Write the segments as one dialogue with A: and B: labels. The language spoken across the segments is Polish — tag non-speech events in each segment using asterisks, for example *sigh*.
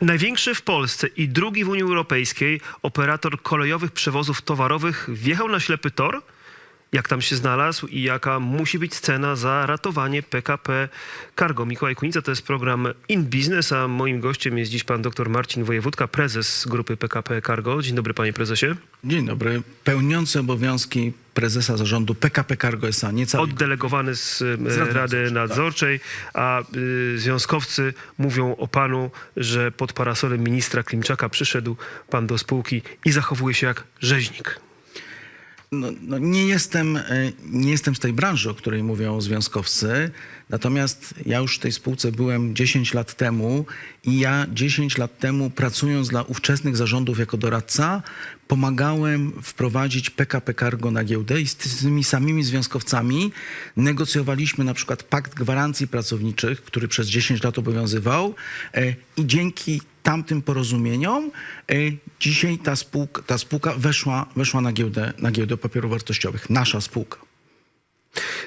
A: Największy w Polsce i drugi w Unii Europejskiej operator kolejowych przewozów towarowych wjechał na ślepy tor. Jak tam się znalazł i jaka musi być cena za ratowanie PKP Cargo. Mikołaj Kunica to jest program In Business, a moim gościem jest dziś pan dr Marcin Wojewódka, prezes grupy PKP Cargo. Dzień dobry panie prezesie.
B: Dzień dobry. Pełniący obowiązki prezesa zarządu PKP Cargo S.A. Niecały
A: Oddelegowany z e,
B: Rady
A: Rady
B: Nadzorczej,
A: Nadzorczej, a y, związkowcy mówią o panu, że pod parasolem ministra Klimczaka przyszedł pan do spółki i zachowuje się jak rzeźnik.
B: No, no nie, jestem, e, nie jestem z tej branży, o której mówią związkowcy, natomiast ja już w tej spółce byłem 10 lat temu i ja 10 lat temu pracując dla ówczesnych zarządów jako doradca, pomagałem wprowadzić PKP Cargo na giełdę i z tymi samymi związkowcami negocjowaliśmy na przykład pakt gwarancji pracowniczych, który przez 10 lat obowiązywał e, i dzięki tamtym porozumieniom e, dzisiaj ta spółka, ta spółka weszła, weszła na, giełdę, na giełdę papierów wartościowych. Nasza spółka.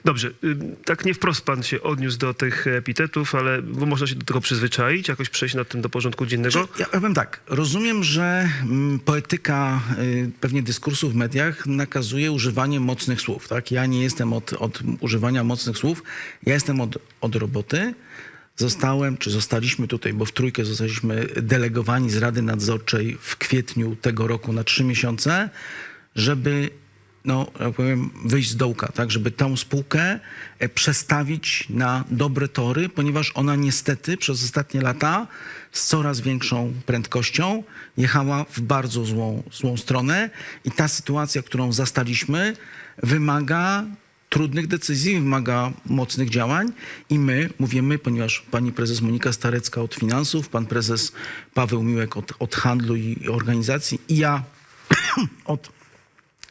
A: Dobrze, y, tak nie wprost pan się odniósł do tych epitetów, ale można się do tego przyzwyczaić, jakoś przejść nad tym do porządku dziennego.
B: Ja, ja powiem tak, rozumiem, że mm, poetyka y, pewnie dyskursu w mediach nakazuje używanie mocnych słów. Tak? Ja nie jestem od, od używania mocnych słów, ja jestem od, od roboty. Zostałem, czy zostaliśmy tutaj, bo w trójkę zostaliśmy delegowani z Rady Nadzorczej w kwietniu tego roku na trzy miesiące, żeby no, powiem, wyjść z dołka, tak, żeby tę spółkę e, przestawić na dobre tory, ponieważ ona niestety przez ostatnie lata z coraz większą prędkością jechała w bardzo złą, złą stronę i ta sytuacja, którą zastaliśmy, wymaga trudnych decyzji, wymaga mocnych działań i my, mówię my, ponieważ pani prezes Monika Starecka od finansów, pan prezes Paweł Miłek od, od handlu i organizacji i ja *clears throat* od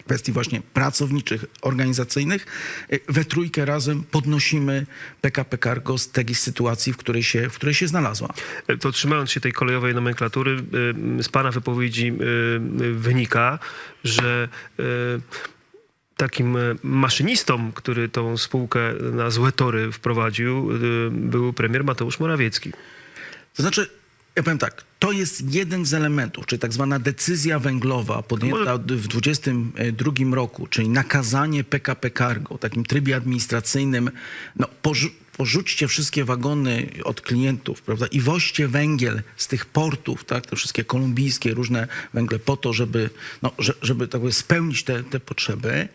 B: kwestii właśnie pracowniczych, organizacyjnych, y, we trójkę razem podnosimy PKP Cargo z takiej sytuacji, w której się, w której się znalazła.
A: E, To trzymając się tej kolejowej nomenklatury, y, z pana wypowiedzi wynika, że takim maszynistą, który tą spółkę na złe tory wprowadził, był premier Mateusz Morawiecki.
B: To znaczy, ja powiem tak, to jest jeden z elementów, czyli tak zwana decyzja węglowa podjęta w 2022 roku, czyli nakazanie PKP Cargo w takim trybie administracyjnym, no porzu- porzućcie wszystkie wagony od klientów, prawda, i woźcie węgiel z tych portów, tak, te wszystkie kolumbijskie, różne węgle po to, żeby, no, że- żeby tak powiem, spełnić te, te potrzeby.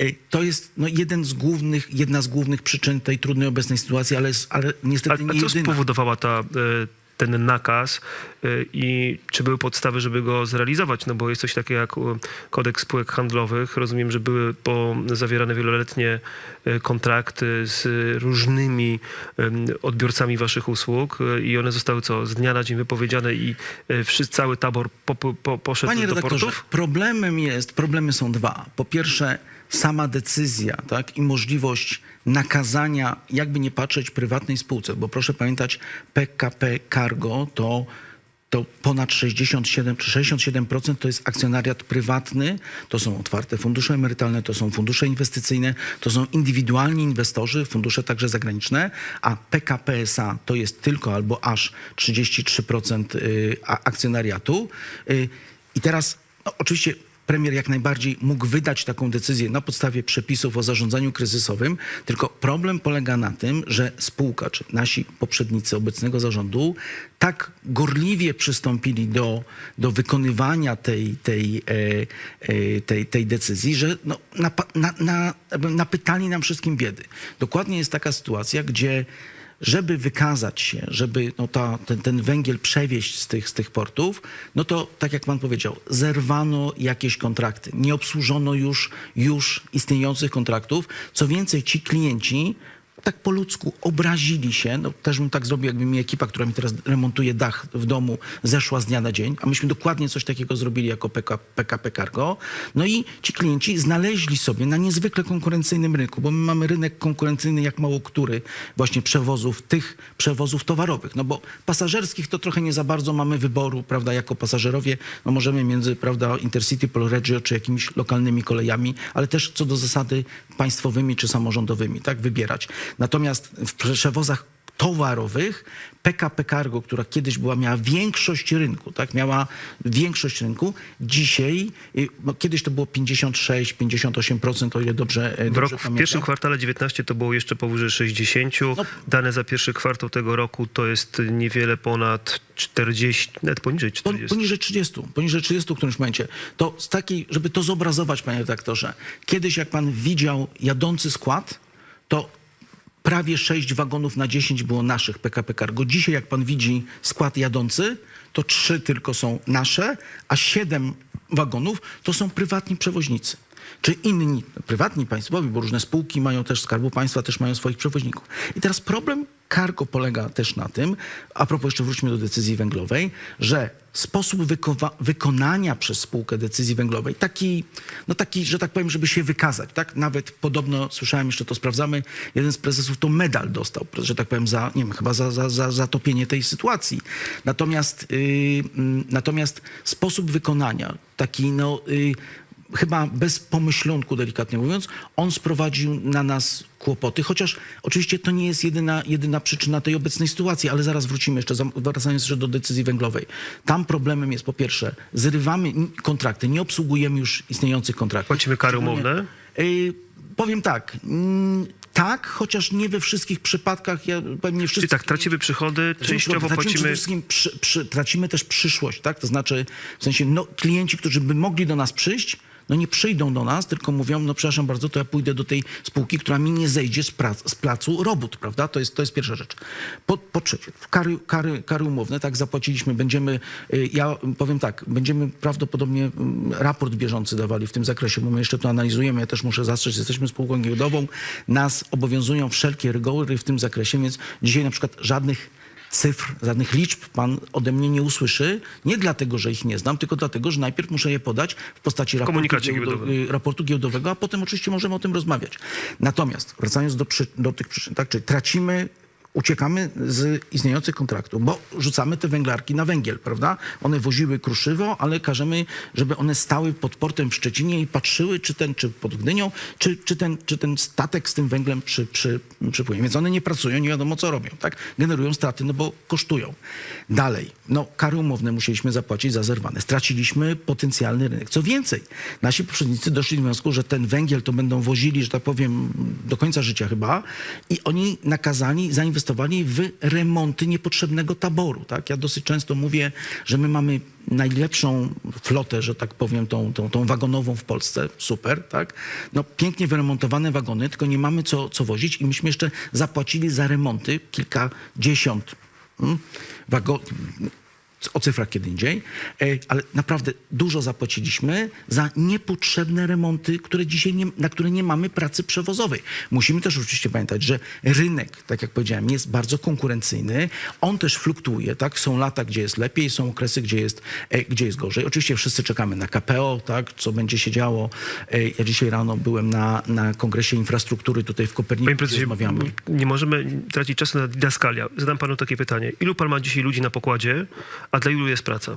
B: Y, To jest no, jeden z głównych, jedna z głównych przyczyn tej trudnej obecnej sytuacji, ale, ale niestety
A: A, a
B: nie
A: co
B: jedyna.
A: spowodowała ta, y, ten nakaz y, i czy były podstawy, żeby go zrealizować? No bo jest coś takiego jak y, kodeks spółek handlowych. Rozumiem, że były po zawierane wieloletnie y, kontrakty z różnymi ym, odbiorcami waszych usług i one zostały co, z dnia na dzień wypowiedziane i wszyscy, cały tabor po, po, po, poszedł
B: Panie
A: do
B: redaktorze,
A: portów?
B: problemem jest, problemy są dwa. Po pierwsze, sama decyzja tak, i możliwość nakazania, jakby nie patrzeć, prywatnej spółce, bo proszę pamiętać, PKP Cargo to, to ponad 67 czy 67% to jest akcjonariat prywatny, to są otwarte fundusze emerytalne, to są fundusze inwestycyjne, to są indywidualni inwestorzy, fundusze także zagraniczne, a PKP SA to jest tylko albo aż 33% y, akcjonariatu. Y, I teraz no, oczywiście premier jak najbardziej mógł wydać taką decyzję na podstawie przepisów o zarządzaniu kryzysowym, tylko problem polega na tym, że spółka, czy nasi poprzednicy obecnego zarządu tak gorliwie przystąpili do, do wykonywania tej, tej, e, e, tej, tej decyzji, że no, na, na, na, napytali nam wszystkim biedy. Dokładnie jest taka sytuacja, gdzie żeby wykazać się, żeby no ta, ten, ten węgiel przewieźć z tych, z tych portów, no to tak jak pan powiedział, zerwano jakieś kontrakty. Nie obsłużono już, już istniejących kontraktów. Co więcej, ci klienci tak po ludzku obrazili się, no też bym tak zrobił, jakby mi ekipa, która mi teraz remontuje dach w domu, zeszła z dnia na dzień, a myśmy dokładnie coś takiego zrobili jako PK, PKP Cargo. No i ci klienci znaleźli sobie na niezwykle konkurencyjnym rynku, bo my mamy rynek konkurencyjny jak mało który właśnie przewozów, tych przewozów towarowych, no bo pasażerskich to trochę nie za bardzo mamy wyboru, prawda, jako pasażerowie, no możemy między, prawda, Intercity, Polregio czy jakimiś lokalnymi kolejami, ale też co do zasady państwowymi czy samorządowymi, tak, wybierać. Natomiast w przewozach towarowych PKP Cargo, która kiedyś była, miała większość rynku, tak, miała większość rynku, dzisiaj, y, no, kiedyś to było 56, 58%, o ile dobrze, e,
A: W,
B: dobrze
A: roku, w pierwszym kwartale 19 to było jeszcze powyżej 60.
B: No.
A: Dane za pierwszy kwartał tego roku to jest niewiele ponad 40, nawet poniżej
B: Pon-
A: 40.
B: Poniżej 30, poniżej 30 w którymś momencie. To z takiej, żeby to zobrazować, panie redaktorze, kiedyś jak pan widział jadący skład, to prawie 6 wagonów na 10 było naszych PKP Cargo. Dzisiaj jak pan widzi skład jadący, to 3 tylko są nasze, a 7 wagonów to są prywatni przewoźnicy. Czy inni, prywatni, państwowi, bo różne spółki mają też, Skarbu Państwa też mają swoich przewoźników. I teraz problem cargo polega też na tym, a propos jeszcze wróćmy do decyzji węglowej, że sposób wykonania przez spółkę decyzji węglowej, taki, no taki, że tak powiem, żeby się wykazać, tak? Nawet podobno, słyszałem jeszcze to sprawdzamy, jeden z prezesów to medal dostał, że tak powiem, za, nie wiem, chyba za, za, za zatopienie tej sytuacji. Natomiast, yy, mm, natomiast sposób wykonania, taki, no, yy, chyba bez pomyślunku, delikatnie mówiąc, on sprowadził na nas kłopoty, chociaż oczywiście to nie jest jedyna, jedyna przyczyna tej obecnej sytuacji, ale zaraz wrócimy jeszcze, wracając jeszcze do decyzji węglowej. Tam problemem jest po pierwsze, zrywamy kontrakty, nie obsługujemy już istniejących kontraktów.
A: Płacimy kary umowne?
B: Y, powiem tak, mm, tak, chociaż nie we wszystkich przypadkach, ja powiem nie wszyscy.
A: Czyli tak, tracimy przychody, częściowo
B: tracimy przede
A: płacimy...
B: wszystkim przy, przy, tracimy też przyszłość, tak? To znaczy, w sensie, no, klienci, którzy by mogli do nas przyjść, no nie przyjdą do nas, tylko mówią, no przepraszam bardzo, to ja pójdę do tej spółki, która mi nie zejdzie z, prac, z placu robót, prawda? To jest, to jest pierwsza rzecz. Po, po trzecie, kary, kary, kary umowne, tak, zapłaciliśmy, będziemy, y, ja powiem tak, będziemy prawdopodobnie mm, raport bieżący dawali w tym zakresie, bo my jeszcze to analizujemy, ja też muszę zastrzec, jesteśmy spółką giełdową, nas obowiązują wszelkie rygory w tym zakresie, więc dzisiaj na przykład żadnych cyfr, żadnych liczb pan ode mnie nie usłyszy. Nie dlatego, że ich nie znam, tylko dlatego, że najpierw muszę je podać w postaci raportu, giełdo- y, raportu giełdowego, a potem oczywiście możemy o tym rozmawiać. Natomiast wracając do, przy, do tych przyczyn, tak, czyli tracimy uciekamy z istniejących kontraktów, bo rzucamy te węglarki na węgiel, prawda? One woziły kruszywo, ale każemy, żeby one stały pod portem w Szczecinie i patrzyły, czy ten, czy pod Gdynią, czy, czy, ten, czy ten statek z tym węglem przy, przy, przypłynie. Więc one nie pracują, nie wiadomo co robią, tak? Generują straty, no bo kosztują. Dalej, no kary umowne musieliśmy zapłacić za zerwane. Straciliśmy potencjalny rynek. Co więcej, nasi poprzednicy doszli do wniosku, że ten węgiel to będą wozili, że tak powiem, do końca życia chyba i oni nakazali, zainwestowali w remonty niepotrzebnego taboru, tak? Ja dosyć często mówię, że my mamy najlepszą flotę, że tak powiem, tą, tą, tą wagonową w Polsce, super, tak? No pięknie wyremontowane wagony, tylko nie mamy co, co wozić i myśmy jeszcze zapłacili za remonty kilkadziesiąt mm, wagonów, o cyfrach kiedy indziej, e, ale naprawdę dużo zapłaciliśmy za niepotrzebne remonty, które dzisiaj nie, na które nie mamy pracy przewozowej. Musimy też oczywiście pamiętać, że rynek, tak jak powiedziałem, jest bardzo konkurencyjny. On też fluktuuje, tak? Są lata, gdzie jest lepiej, są okresy, gdzie jest, e, gdzie jest gorzej. Oczywiście wszyscy czekamy na KPO, tak? Co będzie się działo. E, Ja dzisiaj rano byłem na, na Kongresie Infrastruktury tutaj w Koperniku,
A: Panie prezesie,
B: rozmawiamy.
A: nie możemy tracić czasu na didaskalia. Zadam panu takie pytanie. Ilu pan ma dzisiaj ludzi na pokładzie, a dla ilu jest praca?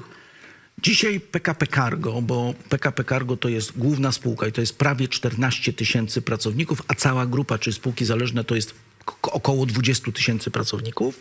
B: Dzisiaj PKP Cargo, bo PKP Cargo to jest główna spółka i to jest prawie 14 tysięcy pracowników, a cała grupa, czy spółki zależne, to jest około 20 tysięcy pracowników.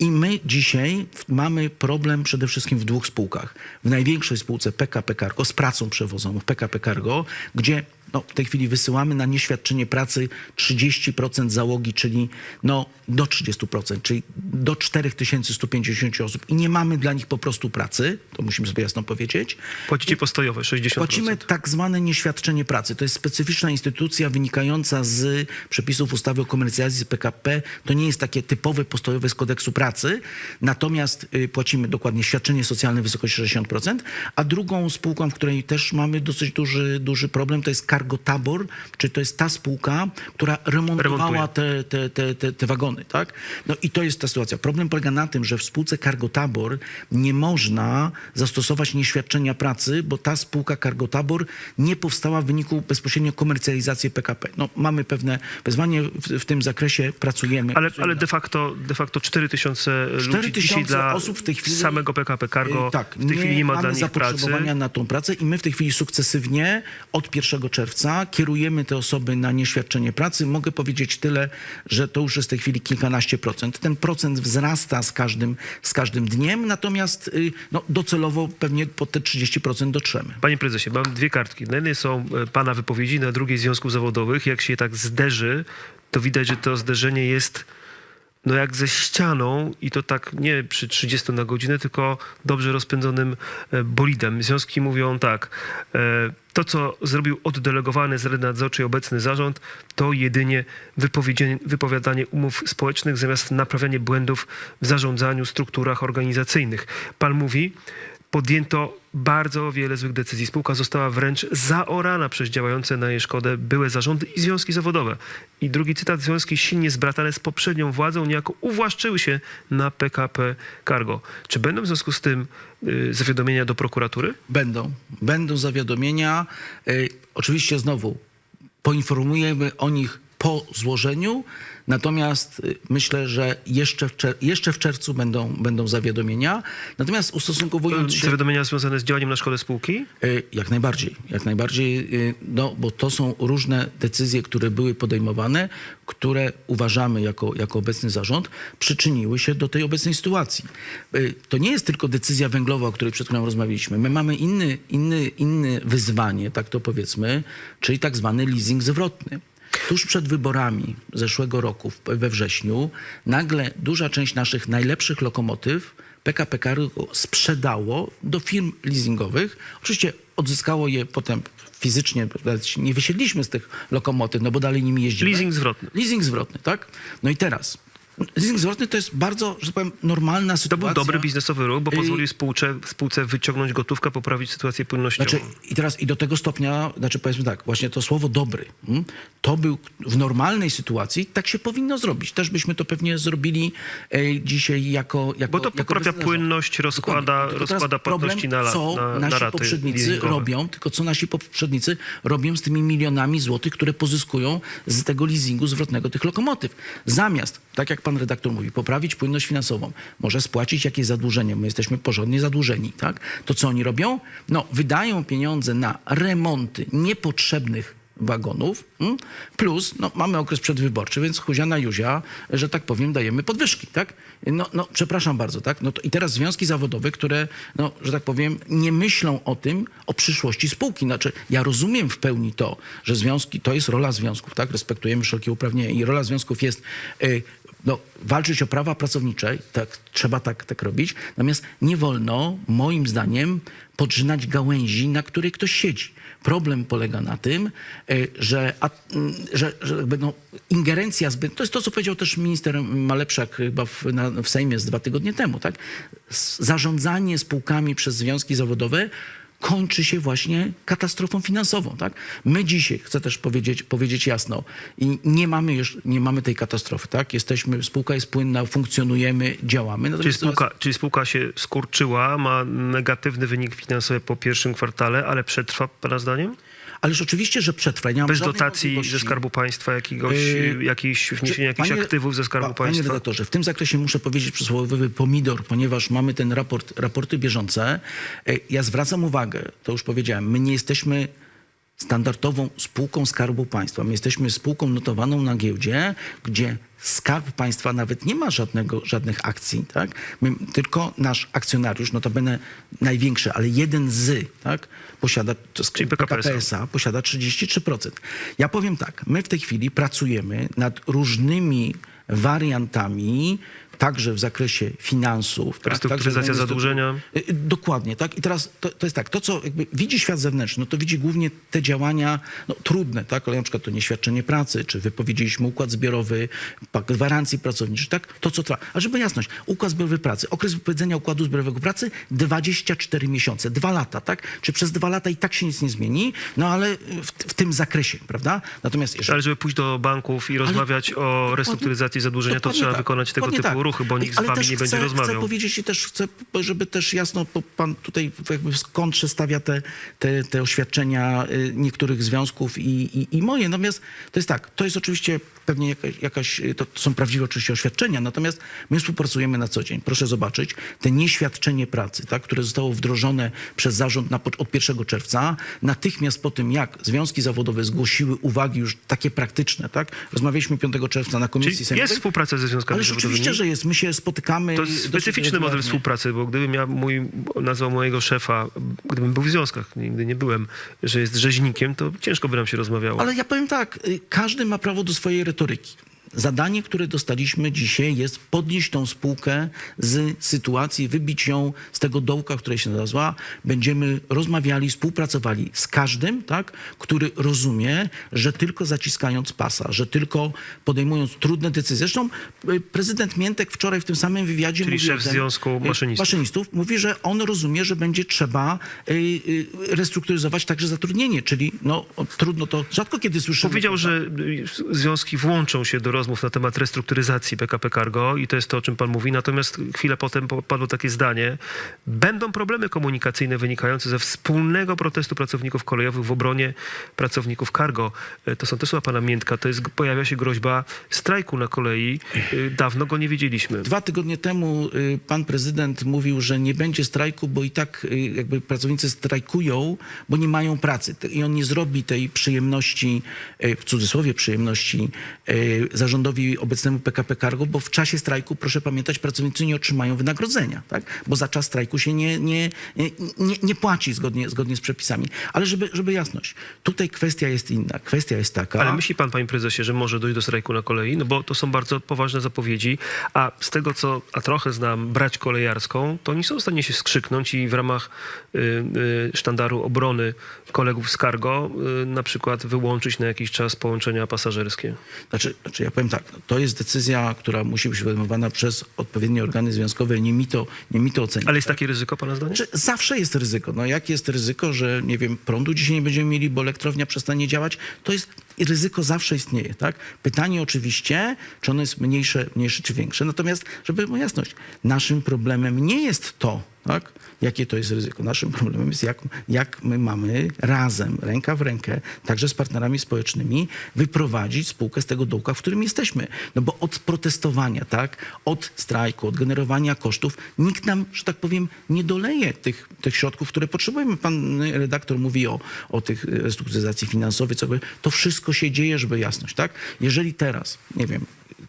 B: I my dzisiaj mamy problem przede wszystkim w dwóch spółkach. W największej spółce PKP Cargo z pracą przewozową PKP Cargo, gdzie no, w tej chwili wysyłamy na nieświadczenie pracy 30% załogi, czyli no, do 30%, czyli do 4150 osób i nie mamy dla nich po prostu pracy, to musimy sobie jasno powiedzieć.
A: Płacicie postojowe 60%.
B: Płacimy tak zwane nieświadczenie pracy. To jest specyficzna instytucja wynikająca z przepisów ustawy o komercjalizacji PKP. To nie jest takie typowe postojowe z kodeksu pracy, natomiast y, płacimy dokładnie świadczenie socjalne w wysokości 60%, a drugą spółką, w której też mamy dosyć duży, duży problem, to jest Cargo Tabor, czy to jest ta spółka, która remontowała te, te, te, te, wagony, tak? No i to jest ta sytuacja. Problem polega na tym, że w spółce Cargo Tabor nie można zastosować nieświadczenia pracy, bo ta spółka Cargo Tabor nie powstała w wyniku bezpośrednio komercjalizacji PKP. No, mamy pewne wyzwanie w, w tym zakresie, pracujemy.
A: Ale,
B: pracujemy
A: ale de facto, de facto 4 tysiące ludzi
B: 4
A: dzisiaj dla
B: osób w tej chwili-
A: samego PKP Cargo
B: Y, tak,
A: w tej chwili nie ma dla
B: mamy
A: nich pracy.
B: na tą pracę i my w tej chwili sukcesywnie od 1 czerwca czerwca. Kierujemy te osoby na nieświadczenie pracy. Mogę powiedzieć tyle, że to już jest w tej chwili kilkanaście procent. Ten procent wzrasta z każdym, z każdym dniem, natomiast y, no, docelowo pewnie po te 30% dotrzemy.
A: Panie prezesie, mam dwie kartki. Na jednej są e, pana wypowiedzi, na drugiej związków zawodowych. Jak się tak zderzy, to widać, że to zderzenie jest no jak ze ścianą i to tak nie przy 30 na godzinę, tylko dobrze rozpędzonym e, bolidem. Związki mówią tak, e, to co zrobił oddelegowany z Rady Nadzorczej obecny zarząd, to jedynie wypowiadanie umów społecznych zamiast naprawianie błędów w zarządzaniu, strukturach organizacyjnych. Pan mówi, podjęto bardzo wiele złych decyzji. Spółka została wręcz zaorana przez działające na jej szkodę byłe zarządy i związki zawodowe. I drugi cytat, związki silnie zbratane z poprzednią władzą niejako uwłaszczyły się na PKP Cargo. Czy będą w związku z tym y, zawiadomienia do prokuratury?
B: Będą. Będą zawiadomienia. Y, oczywiście znowu poinformujemy o nich po złożeniu, natomiast y, myślę, że jeszcze w, czer- jeszcze w czerwcu będą, będą zawiadomienia. Natomiast ustosunkowując się...
A: Zawiadomienia związane z działaniem na szkodę spółki?
B: Y, Jak najbardziej, jak najbardziej, y, no, bo to są różne decyzje, które były podejmowane, które uważamy jako, jako obecny zarząd przyczyniły się do tej obecnej sytuacji. To nie jest tylko decyzja węglowa, o której przed chwilą rozmawialiśmy. My mamy inny, inny, inne wyzwanie, tak to powiedzmy, czyli tak zwany leasing zwrotny. Tuż przed wyborami zeszłego roku, we wrześniu, nagle duża część naszych najlepszych lokomotyw PKP Cargo sprzedało do firm leasingowych. Oczywiście odzyskało je potem fizycznie, nie wysiedliśmy z tych lokomotyw, no bo dalej nimi jeździmy.
A: Leasing zwrotny.
B: Leasing zwrotny, tak? No i teraz, leasing zwrotny to jest bardzo, że tak powiem, normalna
A: To
B: sytuacja.
A: był dobry biznesowy ruch, bo pozwolił spółce, spółce wyciągnąć gotówkę, poprawić sytuację płynnościową.
B: Znaczy, i teraz i do tego stopnia, znaczy powiedzmy tak, właśnie to słowo dobry, mm, to był w normalnej sytuacji, tak się powinno zrobić. Też byśmy to pewnie zrobili e, dzisiaj jako, jako
A: Bo to
B: jako
A: poprawia płynność, rozkłada,
B: teraz
A: rozkłada płatności na,
B: co
A: na, na
B: nasi
A: raty
B: poprzednicy
A: leasingowe.
B: robią, tylko co nasi poprzednicy robią z tymi milionami złotych, które pozyskują z tego leasingu zwrotnego tych lokomotyw. Zamiast, tak jak pan redaktor mówi, poprawić płynność finansową, może spłacić jakieś zadłużenie, my jesteśmy porządnie zadłużeni, tak? To co oni robią? No, wydają pieniądze na remonty niepotrzebnych wagonów, mm, plus no, mamy okres przedwyborczy, więc Huziana Juzia, że tak powiem, dajemy podwyżki, tak? No, no przepraszam bardzo, tak? No to I teraz związki zawodowe, które, no, że tak powiem, nie myślą o tym, o przyszłości spółki. Znaczy, ja rozumiem w pełni to, że związki, to jest rola związków, tak? Respektujemy wszelkie uprawnienia i rola związków jest y, no, walczyć o prawa pracownicze, tak, trzeba tak, tak robić, natomiast nie wolno, moim zdaniem, podrzynać gałęzi, na której ktoś siedzi. Problem polega na tym, y, że, że, że jakby no, ingerencja zbyt, to jest to, co powiedział też minister Malepszak chyba w, na, w Sejmie z dwa tygodnie temu, tak? Zarządzanie spółkami przez związki zawodowe kończy się właśnie katastrofą finansową. Tak? My dzisiaj, chcę też powiedzieć, powiedzieć jasno, i nie mamy już nie mamy tej katastrofy. Tak? Jesteśmy, spółka jest płynna, funkcjonujemy, działamy.
A: Czyli spółka, czyli spółka się skurczyła, ma negatywny wynik finansowy po pierwszym kwartale, ale przetrwa pana zdaniem?
B: Ależ oczywiście, że przetrwa. Nie mam
A: Bez dotacji ze. Skarbu Państwa, jakiegoś,
B: Yy,
A: jakiejś, wniesienia jakichś
B: Panie-
A: aktywów ze Skarbu
B: pa-
A: Państwa?
B: Panie redaktorze, w tym zakresie muszę powiedzieć przysłowiowy pomidor, ponieważ mamy ten raport, raporty bieżące. E, Ja zwracam uwagę, to już powiedziałem, my nie jesteśmy standardową spółką Skarbu Państwa. My jesteśmy spółką notowaną na giełdzie, gdzie Skarb Państwa nawet nie ma żadnego, żadnych akcji, tak? My, tylko nasz akcjonariusz, notabene największy, ale jeden z, tak? Posiada, to jest
A: Czyli PKP SA.
B: PKP posiada 33%. Ja powiem tak, my w tej chwili pracujemy nad różnymi wariantami, także w zakresie finansów. tak,
A: Restrukturyzacja
B: także w
A: zadłużenia.
B: Y, y, Dokładnie, tak. I teraz to, to jest tak, to co jakby widzi świat zewnętrzny, no to widzi głównie te działania no, trudne, tak, ale na przykład to nieświadczenie pracy, czy wypowiedzieliśmy układ zbiorowy, gwarancji pracowniczych, tak, to co trwa. A żeby jasność, układ zbiorowy pracy, okres wypowiedzenia układu zbiorowego pracy 24 miesiące, dwa lata, tak? Czy przez dwa lata i tak się nic nie zmieni, no ale w, w tym zakresie, prawda? Natomiast jeżeli
A: Ale żeby pójść do banków i rozmawiać o restrukturyzacji zadłużenia, to trzeba
B: tak,
A: wykonać tego typu
B: dokładnie tak.
A: Ruchy, bo nikt z
B: Ale
A: wami
B: też
A: nie będzie
B: chcę,
A: rozmawiał.
B: Chcę powiedzieć i też chcę, żeby też jasno, bo pan tutaj jakby w kontrze stawia te, te, te oświadczenia y, niektórych związków i, i, i moje. Natomiast to jest tak, to jest oczywiście pewnie jakaś, jakaś y, to są prawdziwe oczywiście oświadczenia, natomiast my współpracujemy na co dzień. Proszę zobaczyć, te nieświadczenie pracy, tak, które zostało wdrożone przez zarząd na, od 1 czerwca, natychmiast po tym, jak związki zawodowe zgłosiły uwagi już takie praktyczne, tak, rozmawialiśmy 5 czerwca na komisji
A: Czyli
B: sejmowej.
A: jest współpraca ze związkami zawodowymi?
B: oczywiście, że jest. My się spotykamy.
A: To jest specyficzny model współpracy, bo gdybym ja mój, nazwał mojego szefa, gdybym był w związkach, nigdy nie byłem, że jest rzeźnikiem, to ciężko by nam się rozmawiało.
B: Ale ja powiem tak, y, każdy ma prawo do swojej retoryki. Zadanie, które dostaliśmy dzisiaj jest podnieść tą spółkę z sytuacji, wybić ją z tego dołka, w której się znalazła. Będziemy rozmawiali, współpracowali z każdym, tak, który rozumie, że tylko zaciskając pasa, że tylko podejmując trudne decyzje. Zresztą y, prezydent Miętek wczoraj w tym samym wywiadzie
A: Czyli
B: mówił
A: szef
B: tym,
A: Związku
B: y,
A: Maszynistów.
B: maszynistów mówi, że on rozumie, że będzie trzeba y, restrukturyzować także zatrudnienie, czyli no, trudno to, rzadko kiedy słyszymy.
A: Powiedział, że y, związki włączą się do rozmów na temat restrukturyzacji PKP Cargo i to jest to, o czym pan mówi. Natomiast chwilę potem po- padło takie zdanie. Będą problemy komunikacyjne wynikające ze wspólnego protestu pracowników kolejowych w obronie pracowników cargo. Y, To są te słowa pana Miętka. To jest, pojawia się groźba strajku na kolei. Y, Dawno go nie wiedzieliśmy.
B: Dwa tygodnie temu y, pan prezydent mówił, że nie będzie strajku, bo i tak jakby pracownicy strajkują, bo nie mają pracy. I on nie zrobi tej przyjemności, w cudzysłowie przyjemności, y, zarządowi obecnemu PKP Cargo, bo w czasie strajku, proszę pamiętać, pracownicy nie otrzymają wynagrodzenia, tak? bo za czas strajku się nie, nie, nie, nie płaci zgodnie, zgodnie z przepisami. Ale żeby, żeby jasność, tutaj kwestia jest inna. Kwestia jest taka...
A: Ale myśli pan, panie prezesie, że może dojść do strajku na kolei? No bo to są bardzo poważne zapowiedzi, a z tego, co, a trochę znam, brać kolejarską, to oni są w stanie się skrzyknąć i w ramach y, y, sztandaru obrony kolegów z cargo y, na przykład wyłączyć na jakiś czas połączenia pasażerskie.
B: Znaczy, znaczy ja powiem tak, to jest decyzja, która musi być podejmowana przez odpowiednie organy związkowe, nie mi to, nie mi to ocenić.
A: Ale jest takie ryzyko, pana zdaniem?
B: Znaczy, zawsze jest ryzyko. No jak jest ryzyko, że nie wiem, prądu dzisiaj nie będziemy mieli, bo elektrownia przestanie działać, to jest ryzyko zawsze istnieje, tak? Pytanie oczywiście, czy ono jest mniejsze, mniejsze czy większe. Natomiast, żeby była jasność, naszym problemem nie jest to, tak? Jakie to jest ryzyko? Naszym problemem jest, jak, jak my mamy razem, ręka w rękę, także z partnerami społecznymi, wyprowadzić spółkę z tego dołka, w którym jesteśmy. No bo od protestowania, tak, od strajku, od generowania kosztów, nikt nam, że tak powiem, nie doleje tych, tych środków, które potrzebujemy. Pan redaktor mówi o, o tych restrukturyzacji finansowej, co by, to wszystko się dzieje, żeby jasność, tak? Jeżeli teraz, nie wiem,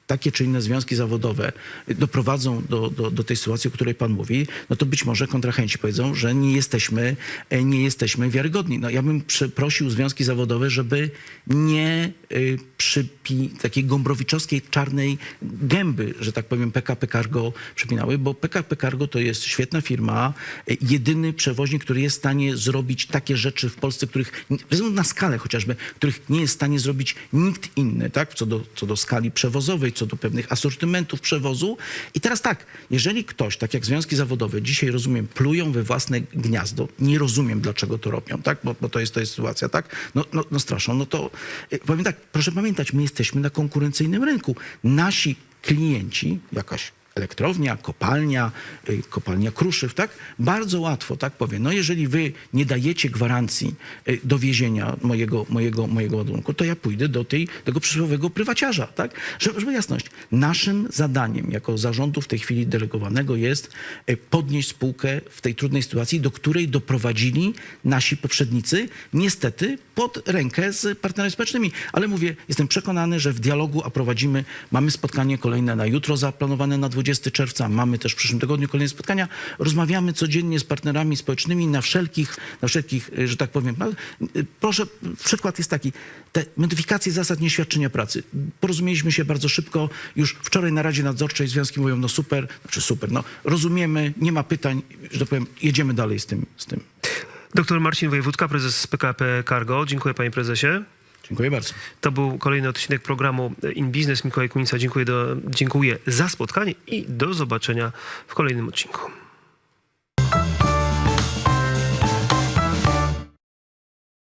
B: takie czy inne związki zawodowe doprowadzą do, do, do tej sytuacji, o której pan mówi, no to być może kontrahenci powiedzą, że nie jesteśmy, e, nie jesteśmy wiarygodni. No ja bym prosił związki zawodowe, żeby nie y, przypi takiej gombrowiczowskiej czarnej gęby, że tak powiem, PKP Cargo przypinały, bo PKP Cargo to jest świetna firma, y, jedyny przewoźnik, który jest w stanie zrobić takie rzeczy w Polsce, których, na skalę chociażby, których nie jest w stanie zrobić nikt inny, tak? Co do, co do skali przewozowej, co do pewnych asortymentów przewozu. I teraz tak, jeżeli ktoś, tak jak związki zawodowe, dzisiaj rozumiem, plują we własne gniazdo, nie rozumiem, dlaczego to robią, tak? Bo, bo to, jest, to jest sytuacja, tak? No, no, no straszą, no to y, powiem tak, proszę pamiętać, my jesteśmy na konkurencyjnym rynku. Nasi klienci, jakaś elektrownia, kopalnia, y, kopalnia kruszyw, tak? Bardzo łatwo, tak powiem. No jeżeli wy nie dajecie gwarancji y, dowiezienia mojego, mojego, mojego ładunku, to ja pójdę do tej, tego przysłowiowego prywaciarza, tak? Żeby, jasność, naszym zadaniem jako zarządu w tej chwili delegowanego jest y, podnieść spółkę w tej trudnej sytuacji, do której doprowadzili nasi poprzednicy, niestety pod rękę z partnerami społecznymi. Ale mówię, jestem przekonany, że w dialogu, a prowadzimy, mamy spotkanie kolejne na jutro zaplanowane na 20 czerwca, mamy też w przyszłym tygodniu kolejne spotkania. Rozmawiamy codziennie z partnerami społecznymi na wszelkich, na wszelkich, y, że tak powiem. no, y, Proszę, przykład jest taki, te modyfikacje zasad nieświadczenia pracy. Porozumieliśmy się bardzo szybko, już wczoraj na Radzie Nadzorczej związki mówią, no super, znaczy super, no rozumiemy, nie ma pytań, że tak powiem, jedziemy dalej z tym. Z tym.
A: Doktor Marcin Wojewódka, prezes PKP Cargo. Dziękuję panie prezesie.
B: Dziękuję bardzo.
A: To był kolejny odcinek programu In Business. Mikołaj Kunica, dziękuję, do, dziękuję za spotkanie i do zobaczenia w kolejnym odcinku.